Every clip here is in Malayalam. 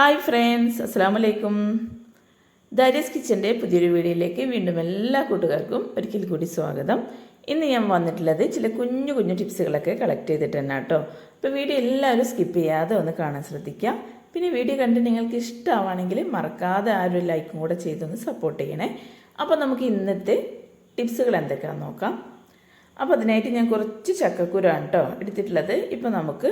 ഹായ് ഫ്രണ്ട്സ് അസ്സാം വലൈക്കും ദാരിസ് കിച്ചന്റെ പുതിയൊരു വീഡിയോയിലേക്ക് വീണ്ടും എല്ലാ കൂട്ടുകാർക്കും ഒരിക്കൽ കൂടി സ്വാഗതം. ഇന്ന് ഞാൻ വന്നിട്ടുള്ളത് ചില കുഞ്ഞു കുഞ്ഞു ടിപ്സുകളൊക്കെ കളക്ട് ചെയ്തിട്ട് തന്നെ കേട്ടോ അപ്പോൾ വീഡിയോ എല്ലാവരും സ്കിപ്പ് ചെയ്യാതെ ഒന്ന് കാണാൻ ശ്രദ്ധിക്കുക പിന്നെ വീഡിയോ കണ്ട് നിങ്ങൾക്ക് ഇഷ്ടമാണെങ്കിൽ മറക്കാതെ ആ ഒരു ലൈക്കും കൂടെ ചെയ്തൊന്ന് സപ്പോർട്ട് ചെയ്യണേ. അപ്പോൾ നമുക്ക് ഇന്നത്തെ ടിപ്സുകൾ എന്തൊക്കെയാണെന്ന് നോക്കാം. അപ്പോൾ അതിനായിട്ട് ഞാൻ കുറച്ച് ചക്കക്കുരാണ് കേട്ടോ എടുത്തിട്ടുള്ളത്. ഇപ്പോൾ നമുക്ക്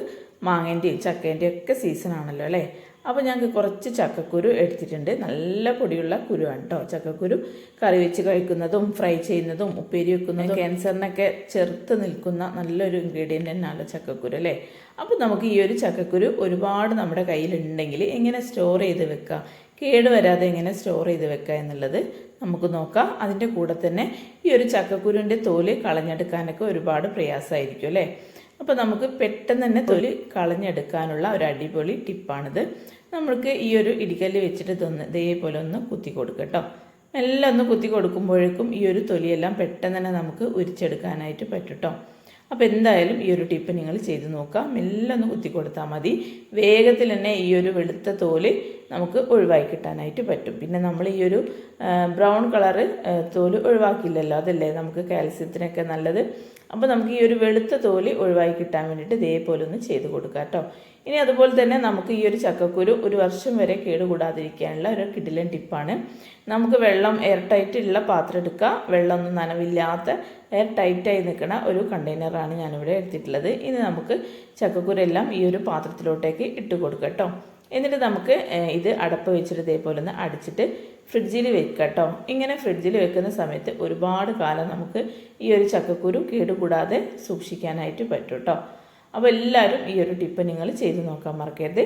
മാങ്ങേന്റെയും ചക്കേന്റെയും ഒക്കെ സീസൺ ആണല്ലോ അല്ലേ? അപ്പോൾ ഞങ്ങൾക്ക് കുറച്ച് ചക്കക്കുരു എടുത്തിട്ടുണ്ട്. നല്ല പൊടിയുള്ള കുരുവാണ് കേട്ടോ ചക്കക്കുരു. കറി വെച്ച് കഴിക്കുന്നതും ഫ്രൈ ചെയ്യുന്നതും ഉപ്പേരി വെക്കുന്നതും ക്യാൻസറിനൊക്കെ ചെറുത്ത് നിൽക്കുന്ന നല്ലൊരു ഇൻഗ്രീഡിയന്റ് തന്നെയാണ് ചക്കക്കുരു അല്ലേ? അപ്പോൾ നമുക്ക് ഈ ഒരു ചക്കക്കുരു ഒരുപാട് നമ്മുടെ കയ്യിലുണ്ടെങ്കിൽ എങ്ങനെ സ്റ്റോർ ചെയ്ത് വെക്കുക കേടുവരാതെ എങ്ങനെ സ്റ്റോർ ചെയ്ത് വെക്കുക എന്നുള്ളത് നമുക്ക് നോക്കാം. അതിന്റെ കൂടെ തന്നെ ഈ ഒരു ചക്കക്കുരുവിന്റെ തോൽ കളഞ്ഞെടുക്കാനൊക്കെ ഒരുപാട് പ്രയാസമായിരിക്കും അല്ലേ? അപ്പോൾ നമുക്ക് പെട്ടെന്ന് തന്നെ തൊലി കളഞ്ഞെടുക്കാനുള്ള ഒരു അടിപൊളി ടിപ്പാണിത്. നമുക്ക് ഈ ഒരു ഇടിക്കല്ല് വെച്ചിട്ട് ഇതൊന്ന് ഇതേപോലെ ഒന്ന് കുത്തി കൊടുക്കുക കേട്ടോ എല്ലാം ഒന്ന് കുത്തി കൊടുക്കുമ്പോഴേക്കും ഈ ഒരു തൊലിയെല്ലാം പെട്ടെന്ന് തന്നെ നമുക്ക് ഉരിച്ചെടുക്കാനായിട്ട് പറ്റും കേട്ടോ അപ്പോൾ എന്തായാലും ഈ ഒരു ടിപ്പ് നിങ്ങൾ ചെയ്ത് നോക്കാം മെല്ലെ ഒന്ന് കുത്തി കൊടുത്താൽ മതി. വേഗത്തിൽ തന്നെ ഈ ഒരു വെളുത്ത തോൽ നമുക്ക് ഒഴിവാക്കി കിട്ടാനായിട്ട് പറ്റും. പിന്നെ നമ്മൾ ഈ ഒരു ബ്രൗൺ കളറ് തോൽ ഒഴിവാക്കില്ലല്ലോ അതല്ലേ നമുക്ക് കാൽസ്യത്തിനൊക്കെ നല്ലത്? അപ്പോൾ നമുക്ക് ഈ ഒരു വെളുത്ത തോൽ ഒഴിവാക്കി കിട്ടാൻ വേണ്ടിയിട്ട് ഇതേപോലെ ഒന്ന് ചെയ്ത് കൊടുക്കാം കേട്ടോ. ഇനി അതുപോലെ തന്നെ നമുക്ക് ഈ ഒരു ചക്കക്കുരു ഒരു വർഷം വരെ കേടുകൂടാതിരിക്കാനുള്ള ഒരു കിടിലൻ ടിപ്പാണ്. നമുക്ക് വെള്ളം എയർ ടൈറ്റ് ഉള്ള പാത്രം എടുക്കുക വെള്ളമൊന്നും നനവില്ലാത്ത എയർ ടൈറ്റായി നിൽക്കുന്ന ഒരു കണ്ടെയ്നറാണ് ഞാനിവിടെ എടുത്തിട്ടുള്ളത്. ഇനി നമുക്ക് ചക്കക്കുരെല്ലാം ഈ ഒരു പാത്രത്തിലോട്ടേക്ക് ഇട്ട് കൊടുക്കാം കേട്ടോ എന്നിട്ട് നമുക്ക് ഇത് അടപ്പ് വെച്ചിട്ട് ഇതേപോലെ ഒന്ന് അടിച്ചിട്ട് ഫ്രിഡ്ജിൽ വെക്കുക കേട്ടോ ഇങ്ങനെ ഫ്രിഡ്ജിൽ വെക്കുന്ന സമയത്ത് ഒരുപാട് കാലം നമുക്ക് ഈ ഒരു ചക്കക്കുരു കേടുകൂടാതെ സൂക്ഷിക്കാനായിട്ട് പറ്റും കേട്ടോ അപ്പോൾ എല്ലാവരും ഈ ഒരു ടിപ്പ് നിങ്ങൾ ചെയ്ത് നോക്കാൻ മറക്കരുത്.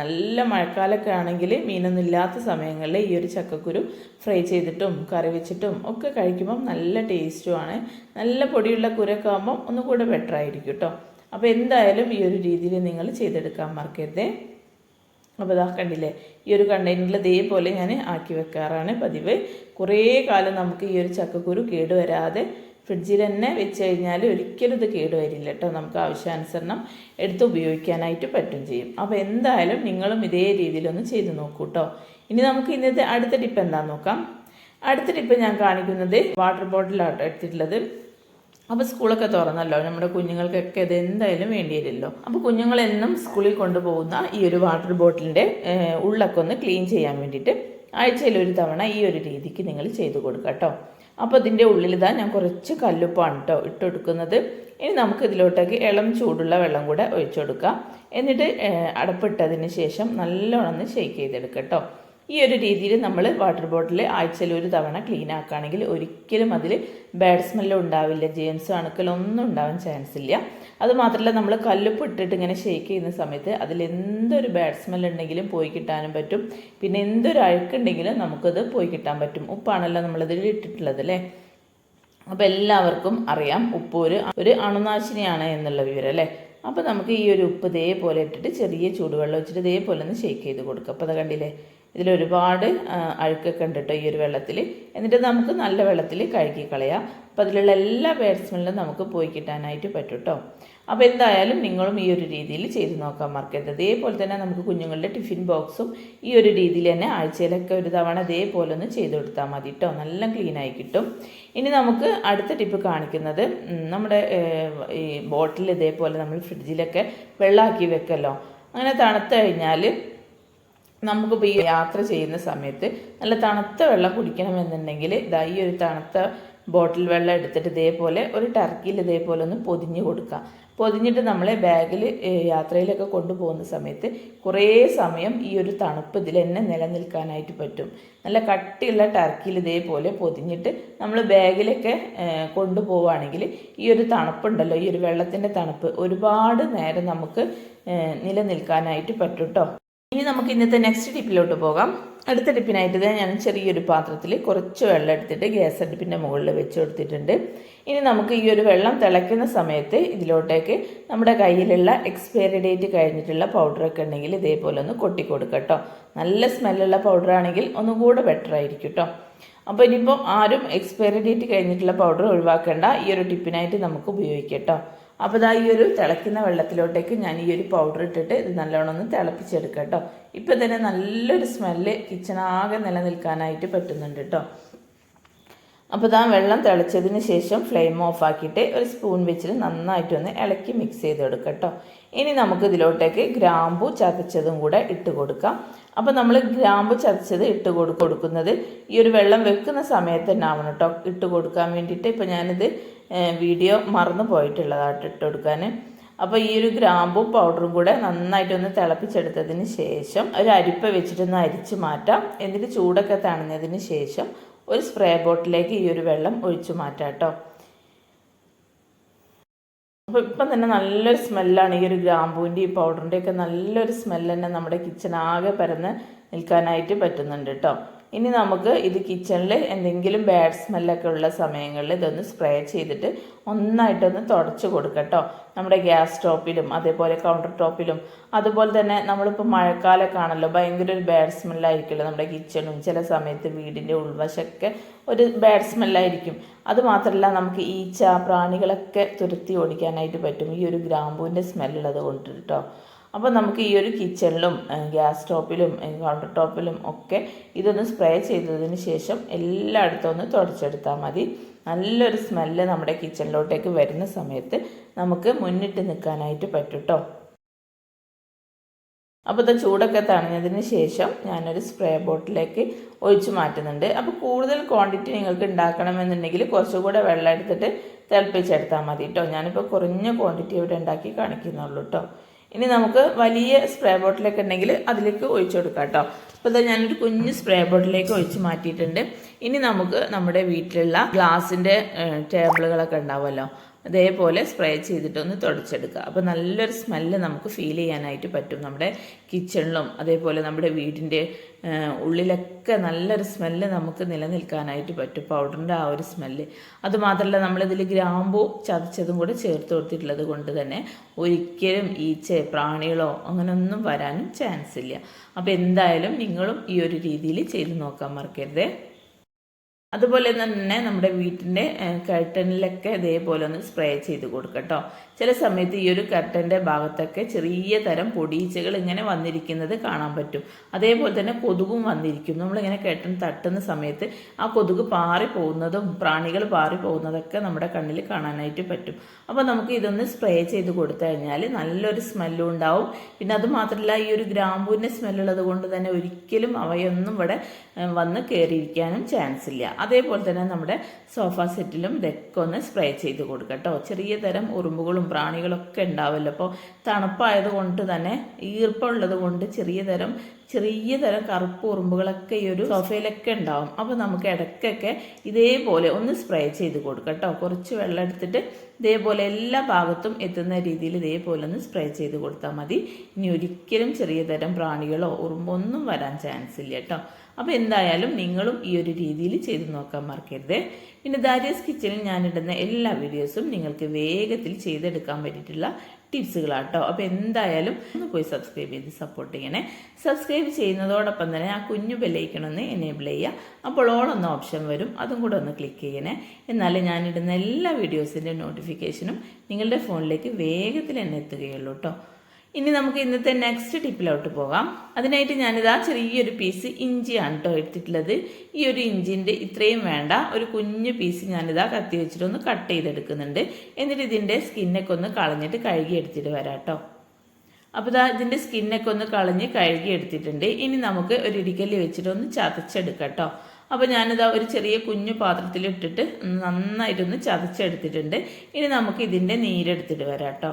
നല്ല മഴക്കാലമൊക്കെ ആണെങ്കിൽ മീനൊന്നും ഇല്ലാത്ത സമയങ്ങളിൽ ഈ ഒരു ചക്കക്കുരു ഫ്രൈ ചെയ്തിട്ടും കറി വെച്ചിട്ടും ഒക്കെ കഴിക്കുമ്പം നല്ല ടേസ്റ്റുമാണ് നല്ല പൊടിയുള്ള കുരൊക്കെ ആകുമ്പം ഒന്നുകൂടെ ബെറ്റർ ആയിരിക്കും കേട്ടോ അപ്പോൾ എന്തായാലും ഈ ഒരു രീതിയിൽ നിങ്ങൾ ചെയ്തെടുക്കാൻ മറക്കരുത്. അപ്പോൾ ഇതാ കണ്ടില്ലേ ഈ ഒരു കണ്ടെയ്നറിൽ ഇതേപോലെ ഞാൻ ആക്കി വെക്കാറാണ് പതിവ്. കുറേ കാലം നമുക്ക് ഈ ഒരു ചക്കക്കുരു കേടുവരാതെ ഫ്രിഡ്ജിൽ തന്നെ വെച്ച് കഴിഞ്ഞാൽ ഒരിക്കലും ഇത് കേടുവരില്ല കേട്ടോ. നമുക്ക് ആവശ്യാനുസരണം എടുത്ത് ഉപയോഗിക്കാനായിട്ട് പറ്റും ചെയ്യും. അപ്പോൾ എന്തായാലും നിങ്ങളും ഇതേ രീതിയിലൊന്ന് ചെയ്ത് നോക്കൂ കേട്ടോ. ഇനി നമുക്ക് ഇന്നത്തെ അടുത്ത ടിപ്പ് എന്താണെന്ന് നോക്കാം. അടുത്ത ടിപ്പ് ഞാൻ കാണിക്കുന്നത് വാട്ടർ ബോട്ടിലാണ് എടുത്തിട്ടുള്ളത്. അപ്പോൾ സ്കൂളൊക്കെ തുറന്നല്ലോ. നമ്മുടെ കുഞ്ഞുങ്ങൾക്കൊക്കെ ഇത് എന്തായാലും വേണ്ടി വരുമല്ലോ അപ്പോൾ കുഞ്ഞുങ്ങളെന്നും സ്കൂളിൽ കൊണ്ടുപോകുന്ന ഈ ഒരു വാട്ടർ ബോട്ടിലിന്റെ ഉള്ളൊക്കെ ഒന്ന് ക്ലീൻ ചെയ്യാൻ വേണ്ടിയിട്ട് ആഴ്ചയിൽ ഒരു തവണ ഈ ഒരു രീതിക്ക് നിങ്ങൾ ചെയ്തു കൊടുക്കുക കേട്ടോ. അപ്പോൾ ഇതിന്റെ ഉള്ളിൽ ഇതാ ഞാൻ കുറച്ച് കല്ലുപ്പാണ് കേട്ടോ ഇട്ടെടുക്കുന്നത്. ഇനി നമുക്ക് ഇതിലോട്ടേക്ക് ഇളം ചൂടുള്ള വെള്ളം കൂടെ ഒഴിച്ചു കൊടുക്കാം എന്നിട്ട് അടപ്പിട്ടതിന് ശേഷം നല്ലോണം ഒന്ന് ഷെയ്ക്ക് ചെയ്തെടുക്കുക കേട്ടോ ഈ ഒരു രീതിയിൽ നമ്മൾ വാട്ടർ ബോട്ടിൽ ആഴ്ചയിൽ ഒരു തവണ ക്ലീൻ ആക്കുകയാണെങ്കിൽ ഒരിക്കലും അതിൽ ബാഡ് സ്മെല്ലും ഉണ്ടാവില്ല ജെയിംസ് അണുക്കലൊന്നും ഉണ്ടാവാൻ ചാൻസ് ഇല്ല. അതുമാത്രമല്ല നമ്മൾ കല്ലുപ്പ് ഇട്ടിട്ട് ഇങ്ങനെ ഷേക്ക് ചെയ്യുന്ന സമയത്ത് അതിൽ എന്തൊരു ബാഡ് സ്മെൽ ഉണ്ടെങ്കിലും പോയി കിട്ടാനും പറ്റും. പിന്നെ എന്തൊരു അഴുക്കുണ്ടെങ്കിലും നമുക്കത് പോയി കിട്ടാൻ പറ്റും. ഉപ്പാണല്ലോ നമ്മളതിൽ ഇട്ടിട്ടുള്ളത് അല്ലേ? അപ്പോൾ എല്ലാവർക്കും അറിയാം ഉപ്പ് ഒരു ഒരു അണുനാശിനിയാണ് എന്നുള്ള വിവരം അല്ലേ? അപ്പോൾ നമുക്ക് ഈ ഒരു ഉപ്പ് ഇതേപോലെ ഇട്ടിട്ട് ചെറിയ ചൂടുവെള്ളം വെച്ചിട്ട് ഇതേപോലെ ഒന്ന് ഷേക്ക് ചെയ്ത് കൊടുക്കുക അപ്പോൾ അത് കണ്ടില്ലേ ഇതിലൊരുപാട് അഴുക്കൊക്കെ ഉണ്ട് കേട്ടോ ഈ ഒരു വെള്ളത്തിൽ. എന്നിട്ട് നമുക്ക് നല്ല വെള്ളത്തിൽ കഴുകി കളയാം. അപ്പോൾ അതിലുള്ള എല്ലാ ബാഡ് നമുക്ക് പോയി കിട്ടാനായിട്ട് പറ്റും കേട്ടോ അപ്പോൾ എന്തായാലും നിങ്ങളും ഈ ഒരു രീതിയിൽ ചെയ്ത് നോക്കാൻ മറക്കരുത് അതേപോലെ തന്നെ നമുക്ക് കുഞ്ഞുങ്ങളുടെ ടിഫിൻ ബോക്സും ഈ ഒരു രീതിയിൽ തന്നെ ആഴ്ചയിലൊക്കെ ഒരു തവണ അതേപോലെ ഒന്ന് ചെയ്ത് കൊടുത്താൽ മതി കേട്ടോ നല്ല ക്ലീനായി കിട്ടും. ഇനി നമുക്ക് അടുത്ത ടിപ്പ് കാണിക്കുന്നത് നമ്മുടെ ഈ ബോട്ടിൽ ഇതേപോലെ നമ്മൾ ഫ്രിഡ്ജിലൊക്കെ വെള്ളമാക്കി വെക്കല്ലോ. അങ്ങനെ തണുത്ത് കഴിഞ്ഞാൽ നമുക്കിപ്പോൾ ഈ യാത്ര ചെയ്യുന്ന സമയത്ത് നല്ല തണുത്ത വെള്ളം കുടിക്കണമെന്നുണ്ടെങ്കിൽ ഇതാ ഈ ഒരു തണുത്ത ബോട്ടിൽ വെള്ളം എടുത്തിട്ട് ഇതേപോലെ ഒരു ടർക്കിയിൽ ഇതേപോലെ ഒന്ന് പൊതിഞ്ഞ് കൊടുക്കുക പൊതിഞ്ഞിട്ട് നമ്മളെ ബാഗിൽ യാത്രയിലൊക്കെ കൊണ്ടുപോകുന്ന സമയത്ത് കുറേ സമയം ഈ ഒരു തണുപ്പ് ഇതിൽ തന്നെ നിലനിൽക്കാനായിട്ട് പറ്റും. നല്ല കട്ടിയുള്ള ടർക്കിയിൽ ഇതേപോലെ പൊതിഞ്ഞിട്ട് നമ്മൾ ബാഗിലൊക്കെ കൊണ്ടുപോവുകയാണെങ്കിൽ ഈ ഒരു തണുപ്പുണ്ടല്ലോ ഈ ഒരു വെള്ളത്തിന്റെ തണുപ്പ് ഒരുപാട് നേരം നമുക്ക് നിലനിൽക്കാനായിട്ട് പറ്റും കേട്ടോ ഇനി നമുക്ക് ഇന്നത്തെ നെക്സ്റ്റ് ടിപ്പിലോട്ട് പോകാം. അടുത്ത ടിപ്പിനായിട്ട് ഞാൻ ചെറിയൊരു പാത്രത്തിൽ കുറച്ച് വെള്ളം എടുത്തിട്ട് ഗ്യാസ് അടുപ്പിന്റെ മുകളിൽ വെച്ച് കൊടുത്തിട്ടുണ്ട്. ഇനി നമുക്ക് ഈ ഒരു വെള്ളം തിളയ്ക്കുന്ന സമയത്ത് ഇതിലോട്ടേക്ക് നമ്മുടെ കയ്യിലുള്ള എക്സ്പയറി ഡേറ്റ് കഴിഞ്ഞിട്ടുള്ള പൗഡറൊക്കെ ഉണ്ടെങ്കിൽ ഇതേപോലെ ഒന്ന് കൊട്ടി കൊടുക്കുക നല്ല സ്മെല്ലുള്ള പൗഡർ ആണെങ്കിൽ ഒന്നുകൂടെ ബെറ്റർ ആയിരിക്കും കേട്ടോ അപ്പോൾ ഇനിയിപ്പോൾ ആരും എക്സ്പയറി ഡേറ്റ് കഴിഞ്ഞിട്ടുള്ള പൗഡർ ഒഴിവാക്കേണ്ട. ഈ ഒരു ടിപ്പിനായിട്ട് നമുക്ക് ഉപയോഗിക്കാം കേട്ടോ അപ്പോൾ ഇതാ ഈ ഒരു തിളയ്ക്കുന്ന വെള്ളത്തിലോട്ടേക്ക് ഞാൻ ഈ ഒരു പൗഡർ ഇട്ടിട്ട് ഇത് നല്ലോണം ഒന്ന് തിളപ്പിച്ചെടുക്കാം കേട്ടോ ഇപ്പം തന്നെ നല്ലൊരു സ്മെല്ല് കിച്ചണാകെ നിലനിൽക്കാനായിട്ട് പറ്റുന്നുണ്ട് കേട്ടോ അപ്പോൾ ഇതാ വെള്ളം തിളച്ചതിന് ശേഷം ഫ്ലെയിം ഓഫ് ആക്കിയിട്ട് ഒരു സ്പൂൺ വെച്ചിട്ട് നന്നായിട്ടൊന്ന് ഇളക്കി മിക്സ് ചെയ്ത് കൊടുക്കാം കേട്ടോ. ഇനി നമുക്ക് ഇതിലോട്ടേക്ക് ഗ്രാമ്പു ചതച്ചതും കൂടെ ഇട്ട് കൊടുക്കാം. അപ്പോൾ നമ്മൾ ഗ്രാമ്പു ചതച്ചത് ഇട്ട് കൊടു കൊടുക്കുന്നത് ഈ ഒരു വെള്ളം വെക്കുന്ന സമയത്ത് തന്നെ ആവണം കേട്ടോ ഇട്ട് കൊടുക്കാൻ വേണ്ടിയിട്ട്. ഇപ്പോൾ ഞാനിത് വീഡിയോ മറന്നു പോയിട്ടുള്ളതായിട്ട് ഇട്ട് കൊടുക്കാൻ അപ്പോൾ ഈ ഒരു ഗ്രാമ്പും പൗഡറും കൂടെ നന്നായിട്ടൊന്ന് തിളപ്പിച്ചെടുത്തതിന് ശേഷം ഒരു അരിപ്പ വെച്ചിട്ടൊന്ന് അരിച്ച് മാറ്റാം. എന്നിട്ട് ചൂടൊക്കെ തണിഞ്ഞതിന് ശേഷം ഒരു സ്പ്രേ ബോട്ടിലേക്ക് ഈ ഒരു വെള്ളം ഒഴിച്ചു മാറ്റാം കേട്ടോ. അപ്പോൾ ഇപ്പം തന്നെ നല്ലൊരു സ്മെല്ലാണ് ഈ ഒരു ഗ്രാമ്പൂവിന്റെ ഈ പൗഡറിന്റെയൊക്കെ നല്ലൊരു സ്മെല്ല് തന്നെ നമ്മുടെ കിച്ചൺ ആകെ പരന്ന് നിൽക്കാനായിട്ട് പറ്റുന്നുണ്ട് കേട്ടോ. ഇനി നമുക്ക് ഇത് കിച്ചണിൽ എന്തെങ്കിലും ബാഡ് സ്മെല്ലൊക്കെ ഉള്ള സമയങ്ങളിൽ ഇതൊന്ന് സ്പ്രേ ചെയ്തിട്ട് ഒന്നായിട്ടൊന്ന് തുടച്ച് കൊടുക്കട്ടോ. നമ്മുടെ ഗ്യാസ് സ്റ്റോപ്പിലും അതേപോലെ കൗണ്ടർ ടോപ്പിലും അതുപോലെ തന്നെ നമ്മളിപ്പോൾ മഴക്കാലമൊക്കെ ആണല്ലോ ഭയങ്കര ഒരു ബാഡ് സ്മെല്ലായിരിക്കുമല്ലോ നമ്മുടെ കിച്ചണും ചില സമയത്ത് വീടിന്റെ ഉൾവശമൊക്കെ ഒരു ബാഡ് സ്മെല്ലായിരിക്കും അതുമാത്രമല്ല നമുക്ക് ഈച്ച പ്രാണികളൊക്കെ തുരത്തി ഓടിക്കാനായിട്ട് പറ്റും. ഈ ഒരു ഗ്രാമ്പൂവിന്റെ സ്മെല്ലുള്ളത് കൊണ്ട് കേട്ടോ അപ്പോൾ നമുക്ക് ഈ ഒരു കിച്ചണിലും ഗ്യാസ് സ്റ്റോപ്പിലും കൗണ്ടർ ടോപ്പിലും ഒക്കെ ഇതൊന്ന് സ്പ്രേ ചെയ്തതിന് ശേഷം എല്ലായിടത്തും ഒന്ന് തുടച്ചെടുത്താൽ മതി. നല്ലൊരു സ്മെല്ല് നമ്മുടെ കിച്ചണിലോട്ടേക്ക് വരുന്ന സമയത്ത് നമുക്ക് മുന്നിട്ട് നിൽക്കാനായിട്ട് പറ്റൂട്ടോ. അപ്പോൾ ഇത് ചൂടൊക്കെ തണിഞ്ഞതിന് ശേഷം ഞാനൊരു സ്പ്രേ ബോട്ടിലേക്ക് ഒഴിച്ച് മാറ്റുന്നുണ്ട്. അപ്പോൾ കൂടുതൽ ക്വാണ്ടിറ്റി നിങ്ങൾക്ക് ഉണ്ടാക്കണമെന്നുണ്ടെങ്കിൽ കുറച്ചുകൂടെ വെള്ളം എടുത്തിട്ട് തിളപ്പിച്ചെടുത്താൽ മതി കേട്ടോ ഞാനിപ്പോൾ കുറഞ്ഞ ക്വാണ്ടിറ്റി ഇവിടെ ഉണ്ടാക്കി കാണിക്കുന്നുള്ളൂ കേട്ടോ ഇനി നമുക്ക് വലിയ സ്പ്രേ ബോട്ടിലൊക്കെ ഉണ്ടെങ്കിൽ അതിലേക്ക് ഒഴിച്ചു കൊടുക്കാം കേട്ടോ അപ്പോൾ ഇതാ ഞാനൊരു കുഞ്ഞ് സ്പ്രേ ബോട്ടിലേക്ക് ഒഴിച്ച് മാറ്റിയിട്ടുണ്ട്. ഇനി നമുക്ക് നമ്മുടെ വീട്ടിലുള്ള ഗ്ലാസിന്റെ ടേബിളുകളൊക്കെ ഉണ്ടാവുമല്ലോ. അതേപോലെ സ്പ്രേ ചെയ്തിട്ടൊന്ന് തുടച്ചെടുക്കുക. അപ്പോൾ നല്ലൊരു സ്മെല്ല് നമുക്ക് ഫീൽ ചെയ്യാനായിട്ട് പറ്റും. നമ്മുടെ കിച്ചണിലും അതേപോലെ നമ്മുടെ വീടിന്റെ ഉള്ളിലൊക്കെ നല്ലൊരു സ്മെല്ല് നമുക്ക് നിലനിൽക്കാനായിട്ട് പറ്റും. പൗഡറിന്റെ ആ ഒരു സ്മെല്ല് അതുമാത്രമല്ല നമ്മളിതിൽ ഗ്രാമ്പൂ ചതച്ചതും കൂടെ ചേർത്ത് കൊടുത്തിട്ടുള്ളത് കൊണ്ട് തന്നെ ഒരിക്കലും ഈച്ച പ്രാണികളോ അങ്ങനെയൊന്നും വരാനും ചാൻസ് ഇല്ല. അപ്പോൾ എന്തായാലും നിങ്ങളും ഈ ഒരു രീതിയിൽ ചെയ്ത് നോക്കാൻ മറക്കരുതേ. അതുപോലെ തന്നെ നമ്മുടെ വീട്ടിന്റെ കർട്ടനിലൊക്കെ ഇതേപോലെ ഒന്ന് സ്പ്രേ ചെയ്ത് കൊടുക്കട്ടോ ചില സമയത്ത് ഈ ഒരു കർട്ടന്റെ ഭാഗത്തൊക്കെ ചെറിയ തരം പൊടിയീച്ചകൾ ഇങ്ങനെ വന്നിരിക്കുന്നത് കാണാൻ പറ്റും. അതേപോലെ തന്നെ കൊതുകും വന്നിരിക്കും നമ്മളിങ്ങനെ കെട്ടൻ തട്ടുന്ന സമയത്ത് ആ കൊതുക് പാറി പോകുന്നതും പ്രാണികൾ പാറി പോകുന്നതൊക്കെ നമ്മുടെ കണ്ണിൽ കാണാനായിട്ട് പറ്റും. അപ്പോൾ നമുക്ക് ഇതൊന്ന് സ്പ്രേ ചെയ്ത് കൊടുത്തു കഴിഞ്ഞാൽ നല്ലൊരു സ്മെല്ലും ഉണ്ടാവും. പിന്നെ അത് മാത്രമല്ല ഈ ഒരു ഗ്രാമ്പൂവിന്റെ സ്മെല്ലുള്ളത് കൊണ്ട് തന്നെ ഒരിക്കലും അവയൊന്നും ഇവിടെ വന്ന് കയറിയിരിക്കാനും ചാൻസ് ഇല്ല. അതേപോലെ തന്നെ നമ്മുടെ സോഫ സെറ്റിലും ഇതൊക്കെ ഒന്ന് സ്പ്രേ ചെയ്ത് കൊടുക്കുക കേട്ടോ. ചെറിയ തരം ഉറുമ്പുകളും പ്രാണികളൊക്കെ ഉണ്ടാവുമല്ലോ അപ്പോൾ തണുപ്പായത് കൊണ്ട് തന്നെ ഈർപ്പമുള്ളത് കൊണ്ട് ചെറിയ തരം ചെറിയ തരം കറുപ്പ് ഉറുമ്പുകളൊക്കെ ഈ ഒരു സോഫയിലൊക്കെ ഉണ്ടാവും. അപ്പോൾ നമുക്ക് ഇടയ്ക്കൊക്കെ ഇതേപോലെ ഒന്ന് സ്പ്രേ ചെയ്ത് കൊടുക്കാം കേട്ടോ. കുറച്ച് വെള്ളം എടുത്തിട്ട് ഇതേപോലെ എല്ലാ ഭാഗത്തും എത്തുന്ന രീതിയിൽ ഇതേപോലെ ഒന്ന് സ്പ്രേ ചെയ്ത് കൊടുത്താൽ മതി. ഇനി ഒരിക്കലും ചെറിയ തരം പ്രാണികളോ ഉറുമ്പൊന്നും വരാൻ ചാൻസ് ഇല്ല കേട്ടോ. അപ്പോൾ എന്തായാലും നിങ്ങളും ഈ ഒരു രീതിയിൽ ചെയ്ത് നോക്കാൻ മറക്കരുത്. പിന്നെ ദാരിയസ് കിച്ചണിൽ ഞാനിടുന്ന എല്ലാ വീഡിയോസും നിങ്ങൾക്ക് വേഗത്തിൽ ചെയ്തെടുക്കാൻ പറ്റിയിട്ടുള്ള കേട്ടോ അപ്പോൾ എന്തായാലും ഒന്ന് പോയി സബ്സ്ക്രൈബ് ചെയ്ത് സപ്പോർട്ട് ചെയ്യണേ. സബ്സ്ക്രൈബ് ചെയ്യുന്നതോടൊപ്പം തന്നെ ആ കുഞ്ഞു ബെല്ലൈക്കണമെന്ന് എനേബിൾ ചെയ്യുക. അപ്പോൾ ഓൾ ഒന്ന് ഓപ്ഷൻ വരും. അതും കൂടെ ഒന്ന് ക്ലിക്ക് ചെയ്യണേ. എന്നാലേ ഞാനിടുന്ന എല്ലാ വീഡിയോസിന്റെ നോട്ടിഫിക്കേഷനും നിങ്ങളുടെ ഫോണിലേക്ക് വേഗത്തിൽ തന്നെ എത്തുകയുള്ളൂ കേട്ടോ ഇനി നമുക്ക് ഇന്നത്തെ നെക്സ്റ്റ് ടിപ്പിലോട്ട് പോകാം. അതിനായിട്ട് ഞാനിതാ ചെറിയൊരു പീസ് ഇഞ്ചിയാണ് കേട്ടോ എടുത്തിട്ടുള്ളത്. ഈ ഒരു ഇഞ്ചിന്റെ ഇത്രയും വേണ്ട ഒരു കുഞ്ഞു പീസ് ഞാനിതാ കത്തി വെച്ചിട്ട് ഒന്ന് കട്ട് ചെയ്തെടുക്കുന്നുണ്ട്. എന്നിട്ട് ഇതിന്റെ സ്കിന്നൊക്കെ ഒന്ന് കളഞ്ഞിട്ട് കഴുകി എടുത്തിട്ട് വരാം കേട്ടോ അപ്പോൾ ഇതാ ഇതിന്റെ സ്കിന്നൊക്കെ ഒന്ന് കളഞ്ഞ് കഴുകി എടുത്തിട്ടുണ്ട്. ഇനി നമുക്ക് ഒരു ഇടിക്കല്ലി വെച്ചിട്ട് ഒന്ന് ചതച്ചെടുക്കാം കേട്ടോ അപ്പോൾ ഞാനിതാ ഒരു ചെറിയ കുഞ്ഞു പാത്രത്തിൽ ഇട്ടിട്ട് നന്നായിട്ടൊന്ന് ചതച്ചെടുത്തിട്ടുണ്ട്. ഇനി നമുക്ക് ഇതിന്റെ നീരെടുത്തിട്ട് വരാം കേട്ടോ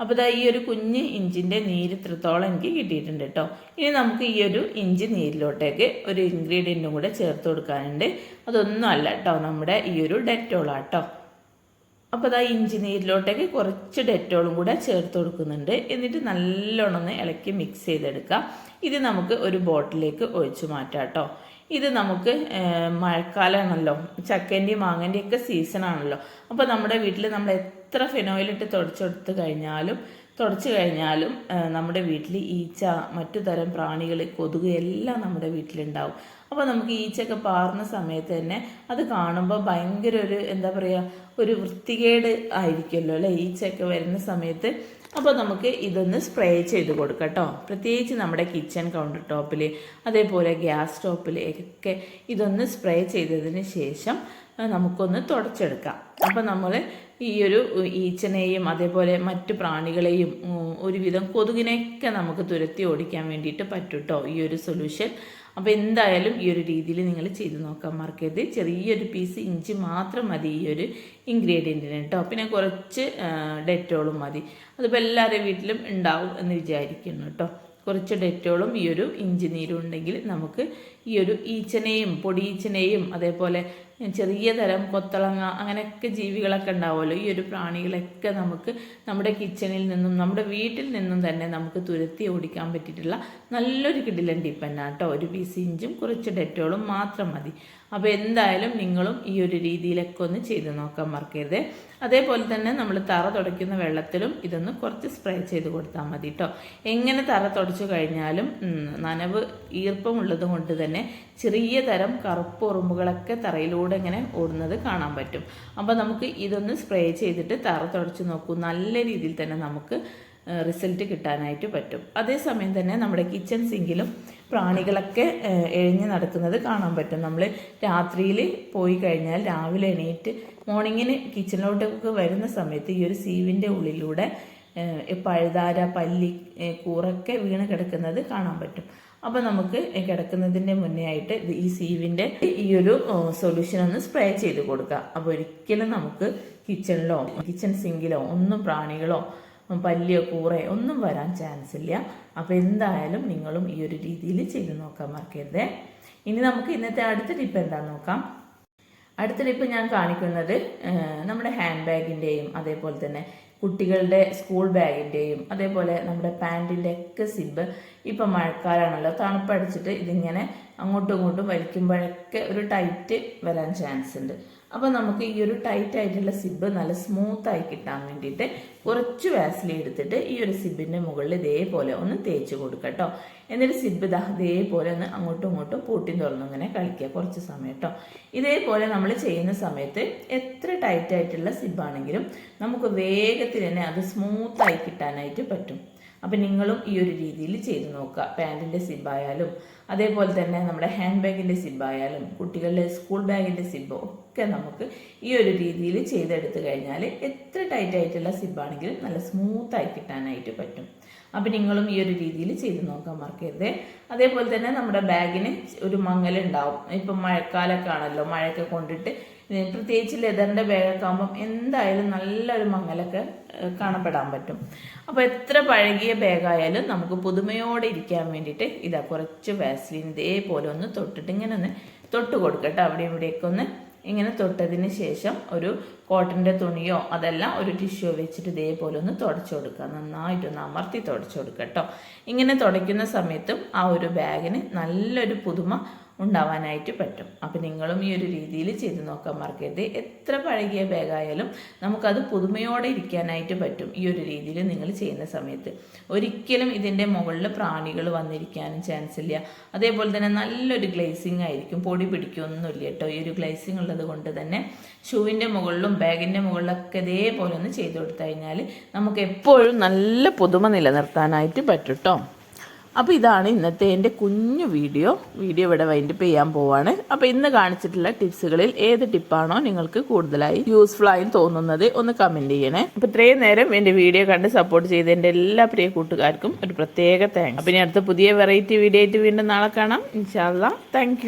അപ്പോൾ ഇതാ ഈ ഒരു കുഞ്ഞ് ഇഞ്ചിന്റെ നീര് ഇത്രത്തോളം എനിക്ക് കിട്ടിയിട്ടുണ്ട് കേട്ടോ. ഇനി നമുക്ക് ഈ ഒരു ഇഞ്ചി നീരിലോട്ടേക്ക് ഒരു ഇൻഗ്രീഡിയന്റും കൂടെ ചേർത്ത് കൊടുക്കാനുണ്ട്. അതൊന്നും അല്ല കേട്ടോ നമ്മുടെ ഈ ഒരു ഡെറ്റോളാണ് കേട്ടോ. അപ്പോൾ അതാ ഇഞ്ചി നീരിലോട്ടേക്ക് കുറച്ച് ഡെറ്റോളും കൂടെ ചേർത്ത് കൊടുക്കുന്നുണ്ട്. എന്നിട്ട് നല്ലോണം ഒന്ന് ഇളക്കി മിക്സ് ചെയ്തെടുക്കാം. ഇത് നമുക്ക് ഒരു ബോട്ടിലേക്ക് ഒഴിച്ചു മാറ്റാം കേട്ടോ. ഇത് നമുക്ക് മഴക്കാലമാണല്ലോ ചക്കേന്റെയും മാങ്ങന്റെയും ഒക്കെ സീസണാണല്ലോ. അപ്പോൾ നമ്മുടെ വീട്ടിൽ നമ്മൾ എത്ര ഫിനോയിലിട്ട് തുടച്ചെടുത്ത് കഴിഞ്ഞാലും തുടച്ചു കഴിഞ്ഞാലും നമ്മുടെ വീട്ടിൽ ഈച്ച മറ്റു തരം പ്രാണികൾ കൊതുക് എല്ലാം നമ്മുടെ വീട്ടിലുണ്ടാവും. അപ്പോൾ നമുക്ക് ഈച്ചയൊക്കെ പാറുന്ന സമയത്ത് തന്നെ അത് കാണുമ്പോൾ ഭയങ്കര ഒരു എന്താ പറയുക ഒരു വൃത്തികേട് ആയിരിക്കുമല്ലോ അല്ലേ? ഈച്ചയൊക്കെ വരുന്ന സമയത്ത് അപ്പോൾ നമുക്ക് ഇതൊന്ന് സ്പ്രേ ചെയ്ത് കൊടുക്കാം കേട്ടോ പ്രത്യേകിച്ച് നമ്മുടെ കിച്ചൺ കൗണ്ടർ ടോപ്പിൽ അതേപോലെ ഗ്യാസ് സ്റ്റോപ്പിൽ ഒക്കെ ഇതൊന്ന് സ്പ്രേ ചെയ്തതിന് ശേഷം നമുക്കൊന്ന് തുടച്ചെടുക്കാം. അപ്പോൾ നമ്മൾ ഈ ഒരു ഈച്ചനെയും അതേപോലെ മറ്റു പ്രാണികളെയും ഒരുവിധം കൊതുകിനെയൊക്കെ നമുക്ക് തുരത്തി ഓടിക്കാൻ വേണ്ടിയിട്ട് പറ്റൂട്ടോ ഈ ഒരു സൊല്യൂഷൻ. അപ്പോൾ എന്തായാലും ഈ ഒരു രീതിയിൽ നിങ്ങൾ ചെയ്ത് നോക്കാൻ മറക്കരുത്. ചെറിയൊരു പീസ് ഇഞ്ചി മാത്രം മതി ഈ ഒരു ഇൻഗ്രീഡിയന്റിന് കേട്ടോ. പിന്നെ കുറച്ച് ഡെറ്റോളും മതി. അതിപ്പോൾ എല്ലാവരുടെ വീട്ടിലും ഉണ്ടാവും എന്ന് വിചാരിക്കുന്നു കേട്ടോ. കുറച്ച് ഡെറ്റോളും ഈ ഒരു ഇഞ്ചി നീരും ഉണ്ടെങ്കിൽ നമുക്ക് ഈ ഒരു ഈച്ചനെയും പൊടിയീച്ചനെയും അതേപോലെ ചെറിയ തരം കൊത്തളങ്ങ അങ്ങനെയൊക്കെ ജീവികളൊക്കെ ഉണ്ടാവുമല്ലോ. ഈ ഒരു പ്രാണികളൊക്കെ നമുക്ക് നമ്മുടെ കിച്ചണിൽ നിന്നും നമ്മുടെ വീട്ടിൽ നിന്നും തന്നെ നമുക്ക് തുരത്തി ഓടിക്കാൻ പറ്റിയിട്ടുള്ള നല്ലൊരു കിടിലൻ ടിപ്പന്ന കേട്ടോ. ഒരു പീസ് ഇഞ്ചും കുറച്ച് ഡെറ്റോളും മാത്രം മതി. അപ്പോൾ എന്തായാലും നിങ്ങളും ഈ ഒരു രീതിയിലൊക്കെ ഒന്ന് ചെയ്ത് നോക്കാൻ മറക്കരുത്. അതേപോലെ തന്നെ നമ്മൾ തറ തുടയ്ക്കുന്ന വെള്ളത്തിലും ഇതൊന്ന് കുറച്ച് സ്പ്രേ ചെയ്ത് കൊടുത്താൽ മതി കേട്ടോ. എങ്ങനെ തറ തുടച്ചു കഴിഞ്ഞാലും നനവ് ഈർപ്പമുള്ളത് കൊണ്ട് തന്നെ ചെറിയ തരം കറുപ്പ് ഉറുമ്പുകളൊക്കെ തറയിലൂടെ ഇങ്ങനെ ഓടുന്നത് കാണാൻ പറ്റും. അപ്പോൾ നമുക്ക് ഇതൊന്ന് സ്പ്രേ ചെയ്തിട്ട് തറ തുടച്ച് നോക്കൂ. നല്ല രീതിയിൽ തന്നെ നമുക്ക് റിസൾട്ട് കിട്ടാനായിട്ട് പറ്റും. അതേസമയം തന്നെ നമ്മുടെ കിച്ചൺ സിങ്കിലും പ്രാണികളൊക്കെ എഴിഞ്ഞ് നടക്കുന്നത് കാണാൻ പറ്റും. നമ്മൾ രാത്രിയിൽ പോയി കഴിഞ്ഞാൽ രാവിലെ എണീറ്റ് മോർണിംഗിന് കിച്ചണിലോട്ടൊക്കെ വരുന്ന സമയത്ത് ഈ ഒരു സീവിന്റെ ഉള്ളിലൂടെ പഴുതാര പല്ലി കൂറൊക്കെ വീണ് കിടക്കുന്നത് കാണാൻ പറ്റും. അപ്പോൾ നമുക്ക് കിടക്കുന്നതിന്റെ മുന്നേ ആയിട്ട് ഈ സീവിന്റെ ഈ ഒരു സൊല്യൂഷൻ ഒന്ന് സ്പ്രേ ചെയ്ത് കൊടുക്കുക അപ്പോൾ ഒരിക്കലും നമുക്ക് കിച്ചണിലോ കിച്ചൺ സിങ്കിലോ ഒന്നും പ്രാണികളോ പല്ലിയോ കൂറയോ ഒന്നും വരാൻ ചാൻസ് ഇല്ല. അപ്പോൾ എന്തായാലും നിങ്ങളും ഈ ഒരു രീതിയിൽ ചെയ്ത് നോക്കാൻ മറക്കരുത്. ഇനി നമുക്ക് ഇന്നത്തെ അടുത്ത ടിപ്പ് എന്താണെന്ന് നോക്കാം. അടുത്ത ഇപ്പം ഞാൻ കാണിക്കുന്നത് നമ്മുടെ ഹാൻഡ് ബാഗിന്റെയും അതേപോലെ തന്നെ കുട്ടികളുടെ സ്കൂൾ ബാഗിന്റെയും അതേപോലെ നമ്മുടെ പാന്റിന്റെ ഒക്കെ സിബ് ഇപ്പം മഴക്കാലമാണല്ലോ തണുപ്പടിച്ചിട്ട് ഇതിങ്ങനെ അങ്ങോട്ടും ഇങ്ങോട്ടും വലിക്കുമ്പോഴൊക്കെ ഒരു ടൈറ്റ് വരാൻ ചാൻസ് ഉണ്ട്. അപ്പോൾ നമുക്ക് ഈ ഒരു ടൈറ്റ് ആയിട്ടുള്ള സിബ് നല്ല സ്മൂത്തായി കിട്ടാൻ വേണ്ടിയിട്ട് കുറച്ച് വാസ്ലി എടുത്തിട്ട് ഈ ഒരു സിബിന്റെ മുകളിൽ ഇതേപോലെ ഒന്ന് തേച്ച് കൊടുക്കുക കേട്ടോ എന്നിട്ട് സിബ് ഇതാ ഇതേപോലെ ഒന്ന് അങ്ങോട്ടും ഇങ്ങോട്ടും പൂട്ടി തുറന്നു ഇങ്ങനെ കളിക്കുക കുറച്ച് സമയം കേട്ടോ ഇതേപോലെ നമ്മൾ ചെയ്യുന്ന സമയത്ത് എത്ര ടൈറ്റ് ആയിട്ടുള്ള സിബാണെങ്കിലും നമുക്ക് വേഗത്തിൽ തന്നെ അത് സ്മൂത്തായി കിട്ടാനായിട്ട് പറ്റും. അപ്പം നിങ്ങളും ഈ ഒരു രീതിയിൽ ചെയ്ത് നോക്കുക. പാന്റിന്റെ സിബായാലും അതേപോലെ തന്നെ നമ്മുടെ ഹാൻഡ് ബാഗിന്റെ സിബായാലും കുട്ടികളുടെ സ്കൂൾ ബാഗിന്റെ സിബ് ഒക്കെ നമുക്ക് ഈ ഒരു രീതിയിൽ ചെയ്തെടുത്തു കഴിഞ്ഞാൽ എത്ര ടൈറ്റ് ആയിട്ടുള്ള സിബാണെങ്കിലും നല്ല സ്മൂത്തായി കിട്ടാനായിട്ട് പറ്റും. അപ്പം നിങ്ങളും ഈ ഒരു രീതിയിൽ ചെയ്ത് നോക്കാൻ മറക്കരുത്. അതേപോലെ തന്നെ നമ്മുടെ ബാഗിന് ഒരു മങ്ങലുണ്ടാവും. ഇപ്പം മഴക്കാലമൊക്കെ ആണല്ലോ മഴയൊക്കെ കൊണ്ടിട്ട് പ്രത്യേകിച്ച് ലെതറിന്റെ ബാഗൊക്കെ ആകുമ്പം എന്തായാലും നല്ലൊരു മങ്ങലൊക്കെ കാണപ്പെടാൻ പറ്റും. അപ്പോൾ എത്ര പഴകിയ ബാഗായാലും നമുക്ക് പുതുമയോടെ ഇരിക്കാൻ വേണ്ടിയിട്ട് ഇതാ കുറച്ച് വാസ്ലിൻ ഇതേപോലെ ഒന്ന് തൊട്ടിട്ട് ഇങ്ങനെ ഒന്ന് തൊട്ട് കൊടുക്കട്ടെ അവിടെ ഇവിടെയൊക്കെ ഒന്ന് ഇങ്ങനെ തൊട്ടതിന് ശേഷം ഒരു കോട്ടന്റെ തുണിയോ അതെല്ലാം ഒരു ടിഷ്യൂ വെച്ചിട്ട് ഇതേപോലെ ഒന്ന് തുടച്ചു കൊടുക്കുക. നന്നായിട്ടൊന്ന് അമർത്തി തുടച്ചു കൊടുക്കുക കേട്ടോ ഇങ്ങനെ തുടയ്ക്കുന്ന സമയത്തും ആ ഒരു ബാഗിന് നല്ലൊരു പുതുമ ഉണ്ടാവാനായിട്ട് പറ്റും. അപ്പം നിങ്ങളും ഈ ഒരു രീതിയിൽ ചെയ്ത് നോക്കാൻ മറക്കരുത്. എത്ര പഴകിയ ബാഗായാലും നമുക്കത് പുതുമയോടെ ഇരിക്കാനായിട്ട് പറ്റും ഈ ഒരു രീതിയിൽ നിങ്ങൾ ചെയ്യുന്ന സമയത്ത്. ഒരിക്കലും ഇതിന്റെ മുകളിൽ പ്രാണികൾ വന്നിരിക്കാനും ചാൻസ് ഇല്ല. അതേപോലെ തന്നെ നല്ലൊരു ഗ്ലേസിങ് ആയിരിക്കും. പൊടി പിടിക്കൊന്നുമില്ല കേട്ടോ. ഈ ഒരു ഗ്ലേസിങ് ഉള്ളത് കൊണ്ട് തന്നെ ഷൂവിന്റെ മുകളിലും ബാഗിന്റെ മുകളിലൊക്കെ ഇതേപോലെ ഒന്ന് ചെയ്ത് കൊടുത്തു കഴിഞ്ഞാൽ നമുക്ക് എപ്പോഴും നല്ല പുതുമ നിലനിർത്താനായിട്ട് പറ്റും കേട്ടോ അപ്പോൾ ഇതാണ് ഇന്നത്തെ എന്റെ കുഞ്ഞു വീഡിയോ. വീഡിയോ ഇവിടെ വൈൻഡപ്പ് ചെയ്യാൻ പോവാണ്. അപ്പോൾ ഇന്ന് കാണിച്ചിട്ടുള്ള ടിപ്സുകളിൽ ഏത് ടിപ്പാണോ നിങ്ങൾക്ക് കൂടുതലായി യൂസ്ഫുൾ ആയി തോന്നുന്നത് ഒന്ന് കമന്റ് ചെയ്യണേ. അപ്പോൾ ഇത്രയും നേരം എന്റെ വീഡിയോ കണ്ട് സപ്പോർട്ട് ചെയ്ത എന്റെ എല്ലാ പ്രിയ കൂട്ടുകാർക്കും ഒരു പ്രത്യേക താങ്ക്സ് അപ്പോൾ ഇനി അടുത്ത പുതിയ വെറൈറ്റി വീഡിയോ ആയിട്ട് വീണ്ടും നാളെ കാണാം. ഇൻഷാല്ല താങ്ക്